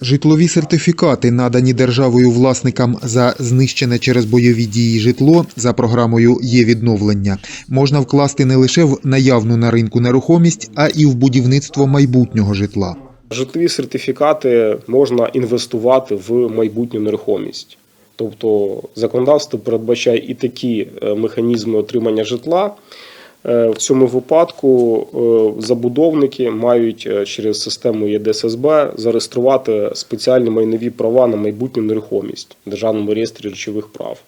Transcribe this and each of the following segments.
Житлові сертифікати, надані державою власникам за знищене через бойові дії житло за програмою є відновлення, можна вкласти не лише в наявну на ринку нерухомість, а і в будівництво майбутнього житла. Житлові сертифікати можна інвестувати в майбутню нерухомість. Тобто законодавство передбачає і такі е, механізми отримання житла. Е, В цьому випадку е, забудовники мають е, через систему ЄДССБ зареєструвати спеціальні майнові права на майбутню нерухомість в Державному реєстрі речових прав.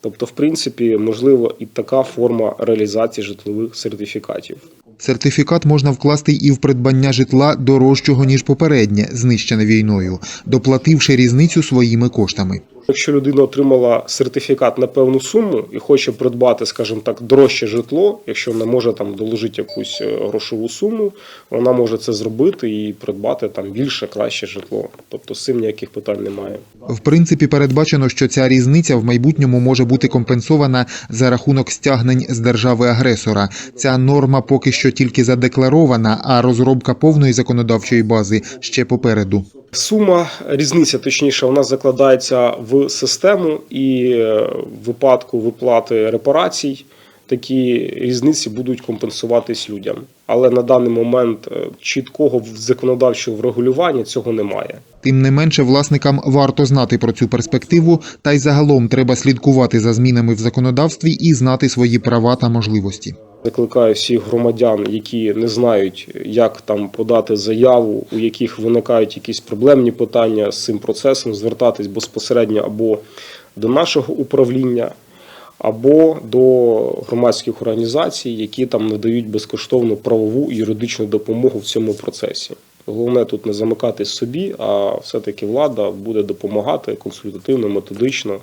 Тобто, в принципі, можливо і така форма реалізації житлових сертифікатів. Сертифікат можна вкласти і в придбання житла дорожчого ніж попереднє, знищене війною, доплативши різницю своїми коштами. Якщо людина отримала сертифікат на певну суму і хоче придбати, скажімо так, дорожче житло, якщо вона може там доложити якусь е, грошову суму, вона може це зробити і придбати там більше, краще житло. Тобто з цим ніяких питань немає. В принципі, передбачено, що ця різниця в майбутньому може бути компенсована за рахунок стягнень з держави-агресора. Ця норма поки що тільки задекларована, а розробка повної законодавчої бази ще попереду. Сума різниця, точніше, вона закладається в систему, і е, в випадку виплати репарацій такі різниці будуть компенсуватись людям. Але на даний момент е, чіткого законодавчого врегулювання цього немає. Тим не менше, власникам варто знати про цю перспективу, та й загалом треба слідкувати за змінами в законодавстві і знати свої права та можливості. Закликаю всіх громадян, які не знають, як там подати заяву, у яких виникають якісь проблемні питання з цим процесом, звертатись безпосередньо або до нашого управління, або до громадських організацій, які там надають безкоштовну правову і юридичну допомогу в цьому процесі. Головне тут не замикатись собі, а все-таки влада буде допомагати консультативно, методично.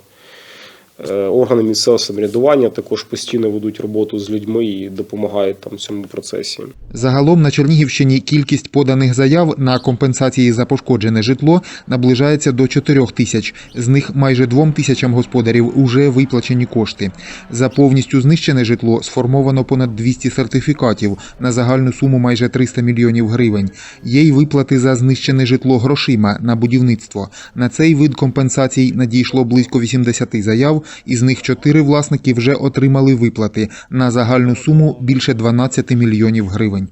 Е, Органи місцевого самоврядування також постійно ведуть роботу з людьми і допомагають там цьому процесі. Загалом на Чернігівщині кількість поданих заяв на компенсації за пошкоджене житло наближається до 4 тисяч. З них майже 2 тисячам господарів уже виплачені кошти. За повністю знищене житло сформовано понад 200 сертифікатів на загальну суму майже 300 мільйонів гривень. Є й виплати за знищене житло грошима на будівництво. На цей вид компенсацій надійшло близько 80 заяв, із них чотири власники вже отримали виплати на загальну суму більше 12 мільйонів гривень.